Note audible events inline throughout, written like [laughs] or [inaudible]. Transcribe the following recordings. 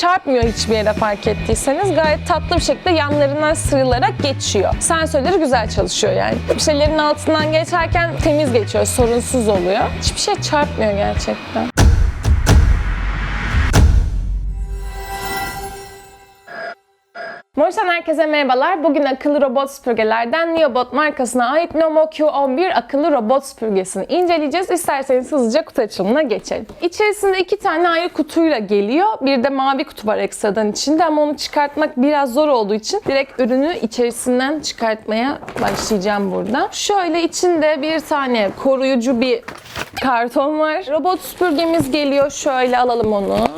çarpmıyor hiçbir yere fark ettiyseniz. Gayet tatlı bir şekilde yanlarından sıyrılarak geçiyor. Sensörleri güzel çalışıyor yani. Bir şeylerin altından geçerken temiz geçiyor, sorunsuz oluyor. Hiçbir şey çarpmıyor gerçekten. Morsan herkese merhabalar. Bugün akıllı robot süpürgelerden Neobot markasına ait Nomo Q11 akıllı robot süpürgesini inceleyeceğiz. İsterseniz hızlıca kutu açılımına geçelim. İçerisinde iki tane ayrı kutuyla geliyor. Bir de mavi kutu var ekstradan içinde ama onu çıkartmak biraz zor olduğu için direkt ürünü içerisinden çıkartmaya başlayacağım burada. Şöyle içinde bir tane koruyucu bir karton var. Robot süpürgemiz geliyor. Şöyle alalım onu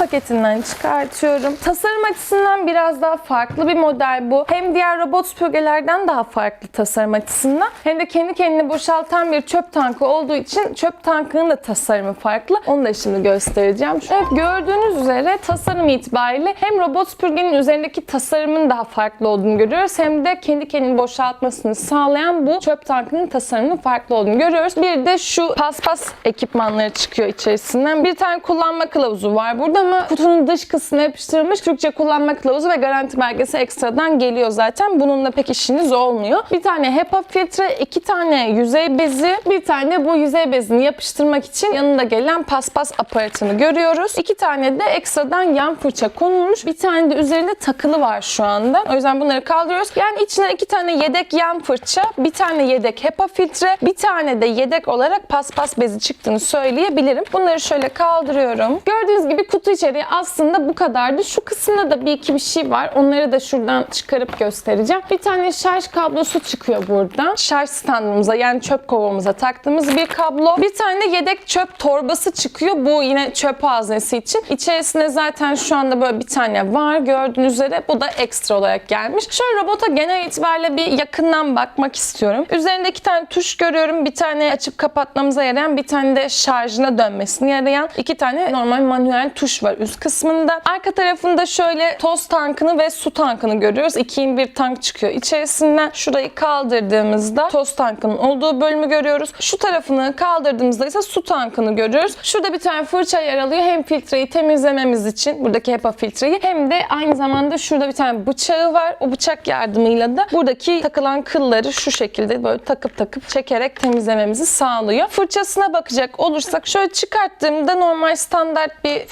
paketinden çıkartıyorum. Tasarım açısından biraz daha farklı bir model bu. Hem diğer robot süpürgelerden daha farklı tasarım açısından hem de kendi kendini boşaltan bir çöp tankı olduğu için çöp tankının da tasarımı farklı. Onu da şimdi göstereceğim. Evet gördüğünüz üzere tasarım itibariyle hem robot süpürgenin üzerindeki tasarımın daha farklı olduğunu görüyoruz hem de kendi kendini boşaltmasını sağlayan bu çöp tankının tasarımının farklı olduğunu görüyoruz. Bir de şu paspas ekipmanları çıkıyor içerisinden. Bir tane kullanma kılavuzu var burada ama kutunun dış kısmına yapıştırılmış Türkçe kullanma kılavuzu ve garanti belgesi ekstradan geliyor zaten. Bununla pek işiniz olmuyor. Bir tane HEPA filtre, iki tane yüzey bezi, bir tane bu yüzey bezini yapıştırmak için yanında gelen paspas aparatını görüyoruz. İki tane de ekstradan yan fırça konulmuş. Bir tane de üzerinde takılı var şu anda. O yüzden bunları kaldırıyoruz. Yani içine iki tane yedek yan fırça, bir tane yedek HEPA filtre, bir tane de yedek olarak paspas bezi çıktığını söyleyebilirim. Bunları şöyle kaldırıyorum. Gördüğünüz gibi kutu içeriği aslında bu kadardı. Şu kısımda da bir iki bir şey var. Onları da şuradan çıkarıp göstereceğim. Bir tane şarj kablosu çıkıyor buradan. Şarj standımıza yani çöp kovamıza taktığımız bir kablo. Bir tane de yedek çöp torbası çıkıyor. Bu yine çöp haznesi için. İçerisinde zaten şu anda böyle bir tane var. Gördüğünüz üzere bu da ekstra olarak gelmiş. Şöyle robota genel itibariyle bir yakından bakmak istiyorum. Üzerinde iki tane tuş görüyorum. Bir tane açıp kapatmamıza yarayan, bir tane de şarjına dönmesine yarayan iki tane normal manuel tuş var üst kısmında. Arka tarafında şöyle toz tankını ve su tankını görüyoruz. 2'in bir tank çıkıyor içerisinden. Şurayı kaldırdığımızda toz tankının olduğu bölümü görüyoruz. Şu tarafını kaldırdığımızda ise su tankını görüyoruz. Şurada bir tane fırça yer alıyor. Hem filtreyi temizlememiz için buradaki HEPA filtreyi hem de aynı zamanda şurada bir tane bıçağı var. O bıçak yardımıyla da buradaki takılan kılları şu şekilde böyle takıp takıp çekerek temizlememizi sağlıyor. Fırçasına bakacak olursak şöyle çıkarttığımda normal standart bir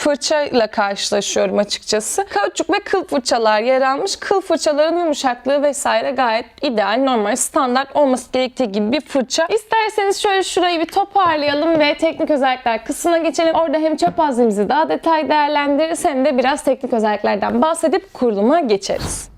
fırçayla karşılaşıyorum açıkçası. Kauçuk ve kıl fırçalar yer almış. Kıl fırçaların yumuşaklığı vesaire gayet ideal, normal, standart olması gerektiği gibi bir fırça. İsterseniz şöyle şurayı bir toparlayalım ve teknik özellikler kısmına geçelim. Orada hem çöp haznemizi daha detay değerlendiririz hem de biraz teknik özelliklerden bahsedip kuruluma geçeriz.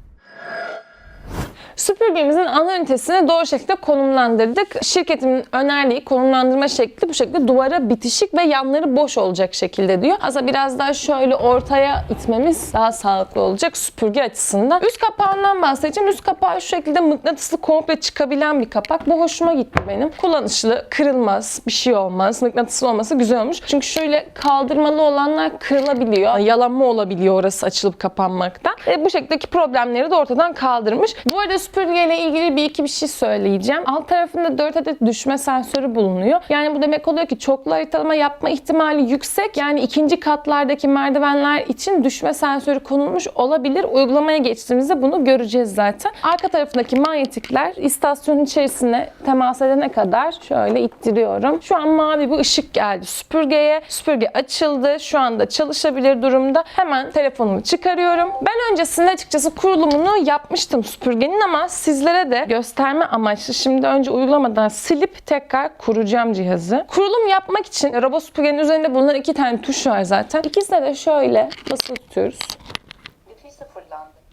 Süpürgemizin ana ünitesini doğru şekilde konumlandırdık. Şirketimin önerdiği konumlandırma şekli bu şekilde duvara bitişik ve yanları boş olacak şekilde diyor. Aslında biraz daha şöyle ortaya itmemiz daha sağlıklı olacak süpürge açısından. Üst kapağından bahsedeceğim. Üst kapağı şu şekilde mıknatıslı komple çıkabilen bir kapak. Bu hoşuma gitti benim. Kullanışlı, kırılmaz, bir şey olmaz. Mıknatıslı olması güzel olmuş. Çünkü şöyle kaldırmalı olanlar kırılabiliyor. Yalanma olabiliyor orası açılıp kapanmaktan. E, bu şekildeki problemleri de ortadan kaldırmış. Bu arada süpürgeyle ilgili bir iki bir şey söyleyeceğim. Alt tarafında 4 adet düşme sensörü bulunuyor. Yani bu demek oluyor ki çoklu haritalama yapma ihtimali yüksek. Yani ikinci katlardaki merdivenler için düşme sensörü konulmuş olabilir. Uygulamaya geçtiğimizde bunu göreceğiz zaten. Arka tarafındaki manyetikler istasyonun içerisine temas edene kadar şöyle ittiriyorum. Şu an mavi bir ışık geldi süpürgeye. Süpürge açıldı. Şu anda çalışabilir durumda. Hemen telefonumu çıkarıyorum. Ben öncesinde açıkçası kurulumunu yapmıştım süpürgenin ama sizlere de gösterme amaçlı şimdi önce uygulamadan silip tekrar kuracağım cihazı. Kurulum yapmak için robot süpürgenin üzerinde bulunan iki tane tuş var zaten. İkisine de şöyle basılı tutuyoruz.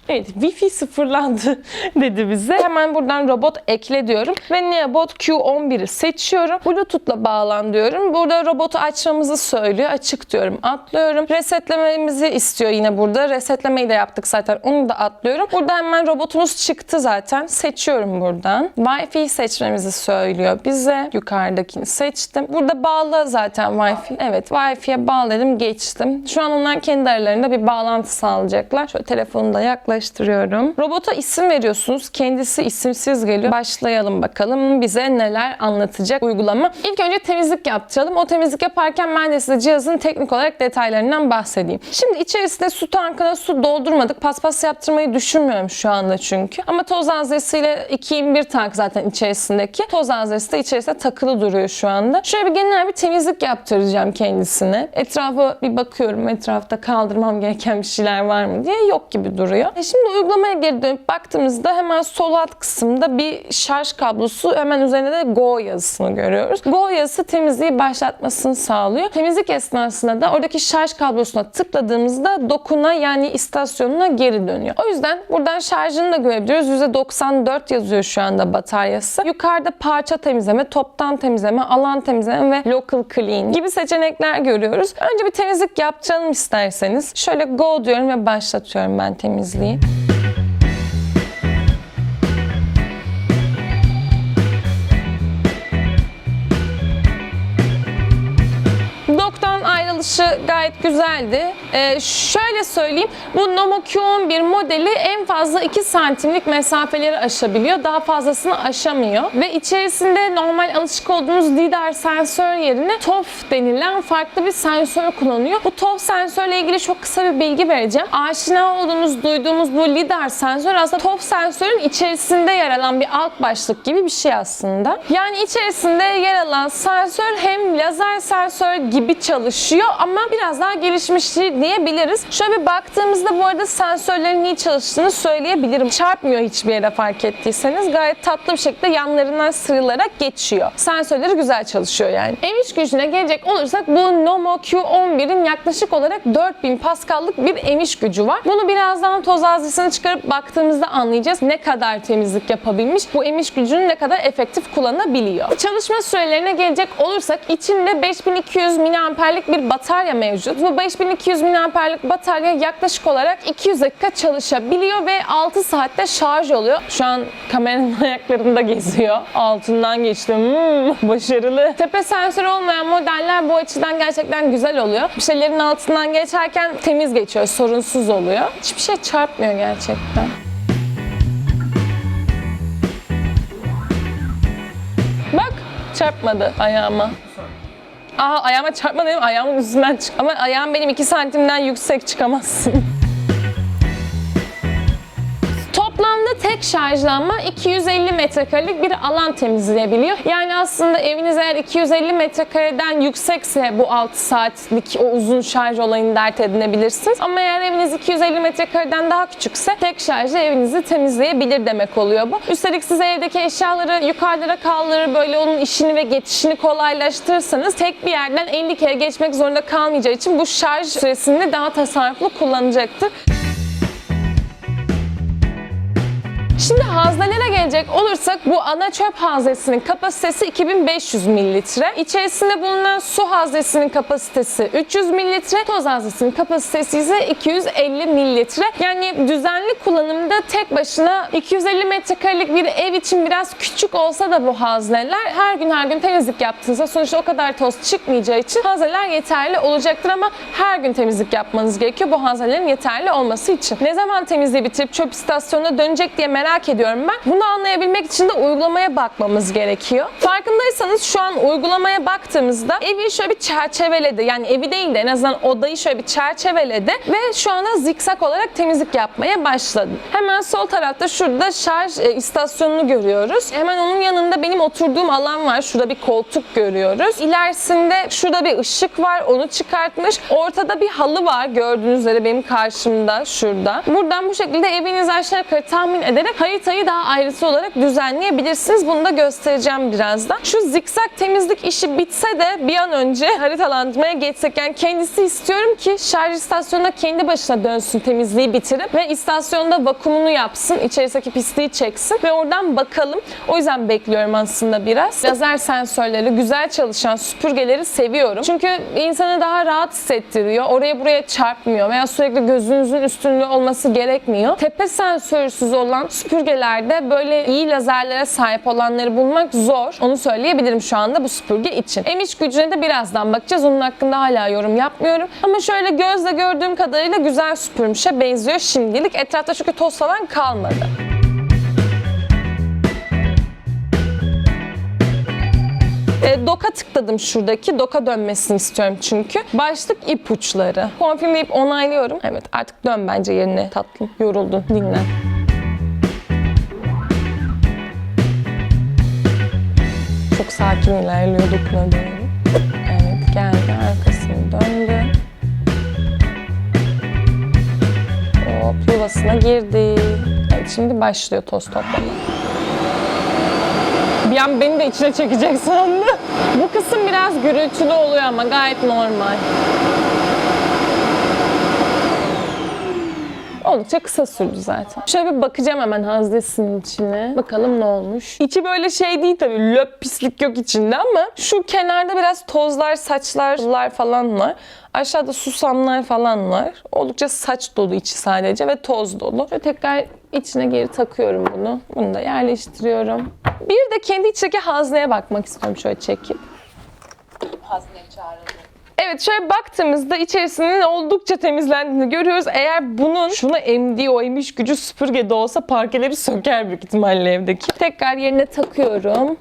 Evet, Wi-Fi sıfırlandı [laughs] dedi bize. Hemen buradan robot ekle diyorum ve Neobot Q11'i seçiyorum. Bluetooth'la bağlan diyorum. Burada robotu açmamızı söylüyor. Açık diyorum. Atlıyorum. Resetlememizi istiyor yine burada. Resetlemeyi de yaptık zaten. Onu da atlıyorum. Burada hemen robotumuz çıktı zaten. Seçiyorum buradan. Wi-Fi seçmemizi söylüyor bize. Yukarıdakini seçtim. Burada bağlı zaten Wi-Fi. Evet, Wi-Fi'ye bağladım, geçtim. Şu an onlar kendi aralarında bir bağlantı sağlayacaklar. Şöyle telefonu da yaklaştırdım çalıştırıyorum. Robota isim veriyorsunuz. Kendisi isimsiz geliyor. Başlayalım bakalım bize neler anlatacak uygulama. İlk önce temizlik yaptıralım. O temizlik yaparken ben de size cihazın teknik olarak detaylarından bahsedeyim. Şimdi içerisinde su tankına su doldurmadık. Paspas yaptırmayı düşünmüyorum şu anda çünkü. Ama toz hazresiyle 221 tank zaten içerisindeki. Toz hazresi de içerisinde takılı duruyor şu anda. Şöyle bir genel bir temizlik yaptıracağım kendisine. Etrafa bir bakıyorum. Etrafta kaldırmam gereken bir şeyler var mı diye yok gibi duruyor. Şimdi uygulamaya geri dönüp baktığımızda hemen sol alt kısımda bir şarj kablosu hemen üzerinde de Go yazısını görüyoruz. Go yazısı temizliği başlatmasını sağlıyor. Temizlik esnasında da oradaki şarj kablosuna tıkladığımızda dokuna yani istasyonuna geri dönüyor. O yüzden buradan şarjını da görebiliyoruz. %94 yazıyor şu anda bataryası. Yukarıda parça temizleme, toptan temizleme, alan temizleme ve local clean gibi seçenekler görüyoruz. Önce bir temizlik yaptıralım isterseniz. Şöyle go diyorum ve başlatıyorum ben temizliği. Bye. Ayrılışı gayet güzeldi. Ee, şöyle söyleyeyim, bu Nomo Q11 modeli en fazla 2 santimlik mesafeleri aşabiliyor. Daha fazlasını aşamıyor. Ve içerisinde normal alışık olduğumuz lidar sensör yerine TOF denilen farklı bir sensör kullanıyor. Bu TOF sensörle ilgili çok kısa bir bilgi vereceğim. Aşina olduğumuz, duyduğumuz bu lidar sensör aslında TOF sensörün içerisinde yer alan bir alt başlık gibi bir şey aslında. Yani içerisinde yer alan sensör hem lazer sensör gibi çalışıyor ama biraz daha gelişmiş diyebiliriz. Şöyle bir baktığımızda bu arada sensörlerin iyi çalıştığını söyleyebilirim. Çarpmıyor hiçbir yere fark ettiyseniz. Gayet tatlı bir şekilde yanlarından sıyrılarak geçiyor. Sensörleri güzel çalışıyor yani. Emiş gücüne gelecek olursak bu Nomo Q11'in yaklaşık olarak 4000 Pascal'lık bir emiş gücü var. Bunu birazdan toz haznesini çıkarıp baktığımızda anlayacağız ne kadar temizlik yapabilmiş. Bu emiş gücünü ne kadar efektif kullanabiliyor. Çalışma sürelerine gelecek olursak içinde 5200 miliamperlik bir batarya mevcut. Bu 5200 miliamperlik batarya yaklaşık olarak 200 dakika çalışabiliyor ve 6 saatte şarj oluyor. Şu an kameranın [laughs] ayaklarında geziyor. Altından geçtim. Hmm, [laughs] başarılı. Tepe sensörü olmayan modeller bu açıdan gerçekten güzel oluyor. Bir şeylerin altından geçerken temiz geçiyor, sorunsuz oluyor. Hiçbir şey çarpmıyor gerçekten. Bak çarpmadı ayağıma. Aha ayağıma çarpma dedim ayağımın üstünden çık. Ama ayağım benim 2 santimden yüksek çıkamazsın. [laughs] tek şarjlanma 250 metrekarelik bir alan temizleyebiliyor. Yani aslında eviniz eğer 250 metrekareden yüksekse bu 6 saatlik o uzun şarj olayını dert edinebilirsiniz. Ama eğer eviniz 250 metrekareden daha küçükse tek şarjla evinizi temizleyebilir demek oluyor bu. Üstelik siz evdeki eşyaları yukarılara kaldırır böyle onun işini ve geçişini kolaylaştırırsanız tek bir yerden 50 kere geçmek zorunda kalmayacağı için bu şarj süresini daha tasarruflu kullanacaktır. Şimdi haznelere gelecek olursak bu ana çöp haznesinin kapasitesi 2500 mililitre. İçerisinde bulunan su haznesinin kapasitesi 300 mililitre. Toz haznesinin kapasitesi ise 250 mililitre. Yani düzenli kullanımda tek başına 250 metrekarelik bir ev için biraz küçük olsa da bu hazneler her gün her gün temizlik yaptığınızda sonuçta o kadar toz çıkmayacağı için hazneler yeterli olacaktır ama her gün temizlik yapmanız gerekiyor bu haznelerin yeterli olması için. Ne zaman temizliği bitirip çöp istasyonuna dönecek diye merak ediyorum ben. Bunu anlayabilmek için de uygulamaya bakmamız gerekiyor. Farkındaysanız şu an uygulamaya baktığımızda evi şöyle bir çerçeveledi. Yani evi değil de en azından odayı şöyle bir çerçeveledi ve şu anda zikzak olarak temizlik yapmaya başladı. Hemen sol tarafta şurada şarj e, istasyonunu görüyoruz. Hemen onun yanında benim oturduğum alan var. Şurada bir koltuk görüyoruz. İlerisinde şurada bir ışık var. Onu çıkartmış. Ortada bir halı var. Gördüğünüz üzere benim karşımda şurada. Buradan bu şekilde evinizi aşağı yukarı tahmin ederek haritayı daha ayrıntı olarak düzenleyebilirsiniz. Bunu da göstereceğim birazdan. Şu zikzak temizlik işi bitse de bir an önce haritalandırmaya geçsek. Yani kendisi istiyorum ki şarj istasyonuna kendi başına dönsün temizliği bitirip ve istasyonda vakumunu yapsın. içerisindeki pisliği çeksin ve oradan bakalım. O yüzden bekliyorum aslında biraz. Lazer sensörleri, güzel çalışan süpürgeleri seviyorum. Çünkü insanı daha rahat hissettiriyor. Oraya buraya çarpmıyor veya sürekli gözünüzün üstünde olması gerekmiyor. Tepe sensörsüz olan süpürge süpürgelerde böyle iyi lazerlere sahip olanları bulmak zor. Onu söyleyebilirim şu anda bu süpürge için. Emiş gücüne de birazdan bakacağız. Onun hakkında hala yorum yapmıyorum. Ama şöyle gözle gördüğüm kadarıyla güzel süpürmüşe benziyor şimdilik. Etrafta çünkü toz falan kalmadı. E, doka tıkladım şuradaki. Doka dönmesini istiyorum çünkü. Başlık ipuçları. Konfirmleyip onaylıyorum. Evet artık dön bence yerine tatlım. Yoruldun. Dinlen. Çok sakin ilerliyor dokuna doğru. Evet geldi arkasını döndü. Hop yuvasına girdi. Evet şimdi başlıyor toz toplama. Bir an beni de içine çekecek sandım. Bu kısım biraz gürültülü oluyor ama gayet normal. Oldukça kısa sürdü zaten. Şöyle bir bakacağım hemen hazdesinin içine. Bakalım ne olmuş. İçi böyle şey değil tabii. Löp pislik yok içinde ama şu kenarda biraz tozlar, saçlar falan var. Aşağıda susamlar falan var. Oldukça saç dolu içi sadece ve toz dolu. Şöyle tekrar içine geri takıyorum bunu. Bunu da yerleştiriyorum. Bir de kendi içindeki hazneye bakmak istiyorum şöyle çekip. Hazneyi çağıralım. Evet şöyle baktığımızda içerisinin oldukça temizlendiğini görüyoruz. Eğer bunun şuna emdiği o emiş gücü süpürgede olsa parkeleri söker büyük ihtimalle evdeki. Tekrar yerine takıyorum.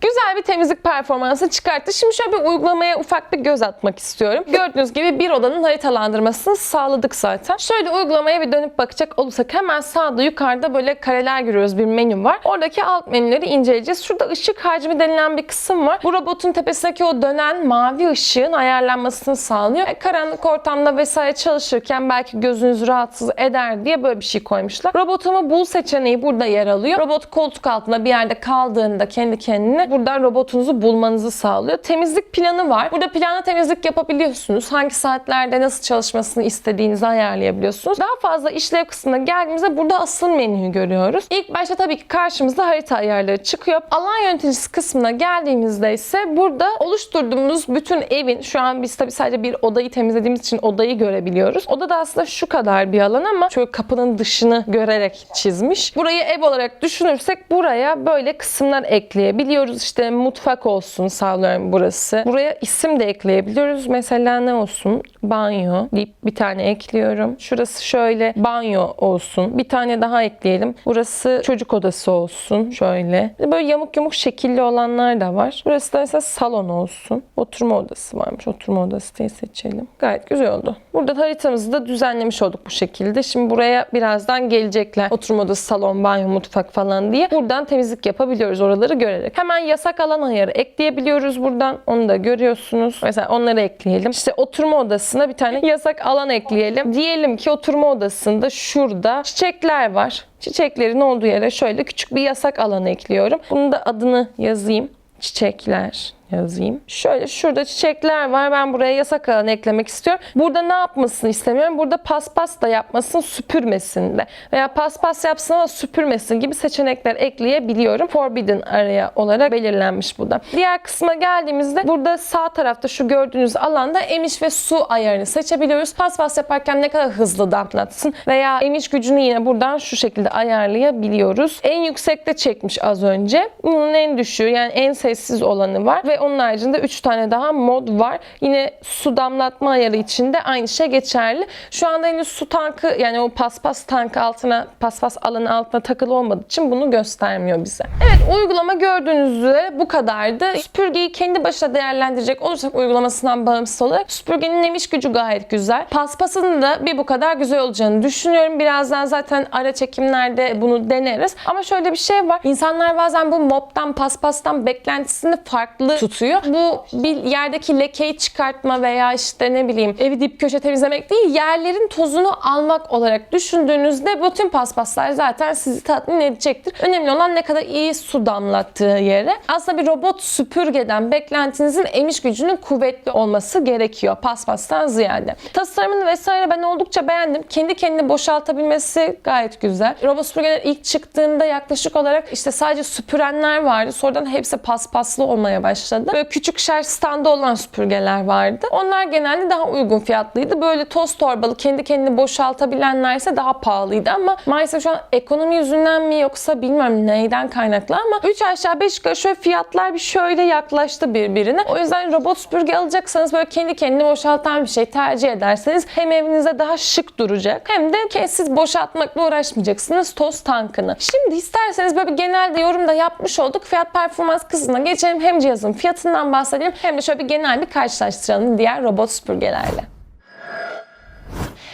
Güzel bir temizlik performansı çıkarttı. Şimdi şöyle bir uygulamaya ufak bir göz atmak istiyorum. Gördüğünüz gibi bir odanın haritalandırmasını sağladık zaten. Şöyle uygulamaya bir dönüp bakacak olursak hemen sağda yukarıda böyle kareler görüyoruz bir menü var. Oradaki alt menüleri inceleyeceğiz. Şurada ışık hacmi denilen bir kısım var. Bu robotun tepesindeki o dönen mavi ışığın ayarlanmasını sağlıyor. E, karanlık ortamda vesaire çalışırken belki gözünüzü rahatsız eder diye böyle bir şey koymuşlar. Robotumu bul seçeneği burada yer alıyor. Robot koltuk altında bir yerde kaldığında kendi kendine buradan robotunuzu bulmanızı sağlıyor. Temizlik planı var. Burada planlı temizlik yapabiliyorsunuz. Hangi saatlerde nasıl çalışmasını istediğinizi ayarlayabiliyorsunuz. Daha fazla işlev kısmına geldiğimizde burada asıl menüyü görüyoruz. İlk başta tabii ki karşımıza harita ayarları çıkıyor. Alan yöneticisi kısmına geldiğimizde ise burada oluşturduğumuz bütün evin şu an biz tabii sadece bir odayı temizlediğimiz için odayı görebiliyoruz. Oda da aslında şu kadar bir alan ama şöyle kapının dışını görerek çizmiş. Burayı ev olarak düşünürsek buraya böyle kısımlar ekleyebiliyoruz. İşte mutfak olsun sağlıyorum burası. Buraya isim de ekleyebiliyoruz. Mesela ne olsun? Banyo deyip bir tane ekliyorum. Şurası şöyle banyo olsun. Bir tane daha ekleyelim. Burası çocuk odası olsun. Şöyle. Böyle yamuk yamuk şekilli olanlar da var. Burası da mesela salon olsun. Oturma odası varmış. Oturma odası diye seçelim. Gayet güzel oldu. Burada haritamızı da düzenlemiş olduk bu şekilde. Şimdi buraya birazdan gelecekler. Oturma odası, salon, banyo, mutfak falan diye. Buradan temizlik yapabiliyoruz oraları görerek. Hemen yasak alan ayarı ekleyebiliyoruz buradan. Onu da görüyorsunuz. Mesela onları ekleyelim. İşte oturma odasına bir tane yasak alan ekleyelim. Diyelim ki oturma odasında şurada çiçekler var. Çiçeklerin olduğu yere şöyle küçük bir yasak alanı ekliyorum. Bunun da adını yazayım. Çiçekler yazayım. Şöyle şurada çiçekler var. Ben buraya yasak alan eklemek istiyorum. Burada ne yapmasını istemiyorum? Burada paspas da yapmasın, süpürmesin de. Veya paspas yapsın ama süpürmesin gibi seçenekler ekleyebiliyorum. Forbidden area olarak belirlenmiş bu da. Diğer kısma geldiğimizde burada sağ tarafta şu gördüğünüz alanda emiş ve su ayarını seçebiliyoruz. Paspas yaparken ne kadar hızlı damlatsın veya emiş gücünü yine buradan şu şekilde ayarlayabiliyoruz. En yüksekte çekmiş az önce. Bunun en düşüğü yani en sessiz olanı var ve onun haricinde 3 tane daha mod var. Yine su damlatma ayarı için de aynı şey geçerli. Şu anda henüz su tankı yani o paspas tankı altına paspas alanı altına takılı olmadığı için bunu göstermiyor bize. Evet uygulama gördüğünüz üzere bu kadardı. Süpürgeyi kendi başına değerlendirecek olursak uygulamasından bağımsız olarak süpürgenin emiş gücü gayet güzel. Paspasının da bir bu kadar güzel olacağını düşünüyorum. Birazdan zaten ara çekimlerde bunu deneriz. Ama şöyle bir şey var. İnsanlar bazen bu moptan, paspastan beklentisini farklı tutuyor. Bu bir yerdeki lekeyi çıkartma veya işte ne bileyim evi dip köşe temizlemek değil, yerlerin tozunu almak olarak düşündüğünüzde bütün paspaslar zaten sizi tatmin edecektir. Önemli olan ne kadar iyi su damlattığı yere. Aslında bir robot süpürgeden beklentinizin emiş gücünün kuvvetli olması gerekiyor paspastan ziyade. Tasarımını vesaire ben oldukça beğendim. Kendi kendini boşaltabilmesi gayet güzel. Robot süpürgeler ilk çıktığında yaklaşık olarak işte sadece süpürenler vardı. Sonradan hepsi paspaslı olmaya başladı. Başladı. Böyle küçük şarj standı olan süpürgeler vardı. Onlar genelde daha uygun fiyatlıydı. Böyle toz torbalı kendi kendini boşaltabilenler ise daha pahalıydı ama maalesef şu an ekonomi yüzünden mi yoksa bilmiyorum neyden kaynaklı ama 3 aşağı 5 yukarı şöyle fiyatlar bir şöyle yaklaştı birbirine. O yüzden robot süpürge alacaksanız böyle kendi kendini boşaltan bir şey tercih ederseniz hem evinize daha şık duracak hem de siz boşaltmakla uğraşmayacaksınız toz tankını. Şimdi isterseniz böyle bir genelde yorumda yapmış olduk. Fiyat performans kısmına geçelim. Hem cihazın fiyatından bahsedelim hem de şöyle bir genel bir karşılaştıralım diğer robot süpürgelerle.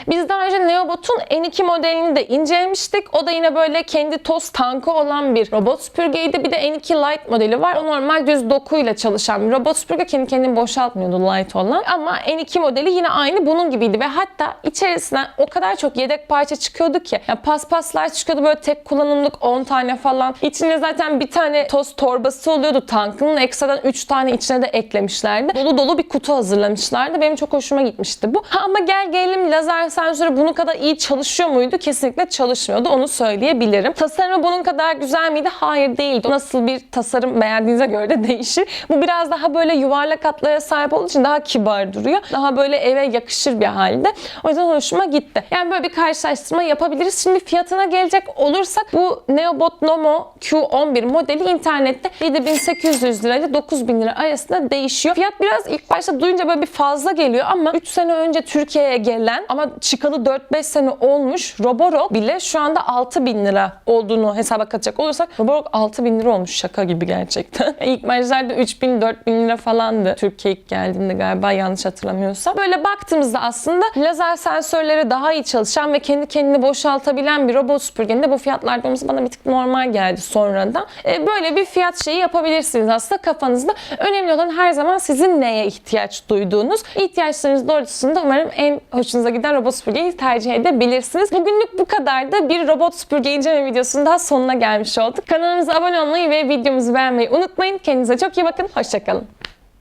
Biz daha önce Neobot'un N2 modelini de incelemiştik. O da yine böyle kendi toz tankı olan bir robot süpürgeydi. Bir de N2 Lite modeli var. O normal düz dokuyla çalışan bir robot süpürge. Kendi kendini boşaltmıyordu Lite olan. Ama N2 modeli yine aynı bunun gibiydi ve hatta içerisinden o kadar çok yedek parça çıkıyordu ki. Yani paspaslar çıkıyordu böyle tek kullanımlık 10 tane falan. İçinde zaten bir tane toz torbası oluyordu tankının. Ekstradan 3 tane içine de eklemişlerdi. Dolu dolu bir kutu hazırlamışlardı. Benim çok hoşuma gitmişti bu. Ha, ama gel gelelim lazer sensörü bunun kadar iyi çalışıyor muydu? Kesinlikle çalışmıyordu. Onu söyleyebilirim. Tasarımı bunun kadar güzel miydi? Hayır değildi. Nasıl bir tasarım beğendiğinize göre de değişir. Bu biraz daha böyle yuvarlak hatlara sahip olduğu için daha kibar duruyor. Daha böyle eve yakışır bir halde. O yüzden hoşuma gitti. Yani böyle bir karşılaştırma yapabiliriz. Şimdi fiyatına gelecek olursak bu Neobot Nomo Q11 modeli internette 7800 lira ile 9000 lira arasında değişiyor. Fiyat biraz ilk başta duyunca böyle bir fazla geliyor ama 3 sene önce Türkiye'ye gelen ama çıkalı 4-5 sene olmuş Roborock bile şu anda 6000 lira olduğunu hesaba katacak olursak Roborock 6000 lira olmuş şaka gibi gerçekten. [laughs] ilk başlarda 3000-4000 lira falandı Türkiye ilk geldiğinde galiba yanlış hatırlamıyorsam. Böyle baktığımızda aslında lazer sensörleri daha iyi çalışan ve kendi kendini boşaltabilen bir robot süpürgenin bu fiyatlarda olması bana bir tık normal geldi sonradan. E, böyle bir fiyat şeyi yapabilirsiniz aslında kafanızda. Önemli olan her zaman sizin neye ihtiyaç duyduğunuz. İhtiyaçlarınız doğrultusunda umarım en hoşunuza giden robot süpürgeyi tercih edebilirsiniz. Bugünlük bu kadar da bir robot süpürge inceleme videosunun daha sonuna gelmiş olduk. Kanalımıza abone olmayı ve videomuzu beğenmeyi unutmayın. Kendinize çok iyi bakın. Hoşçakalın.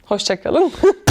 Hoşçakalın. [laughs]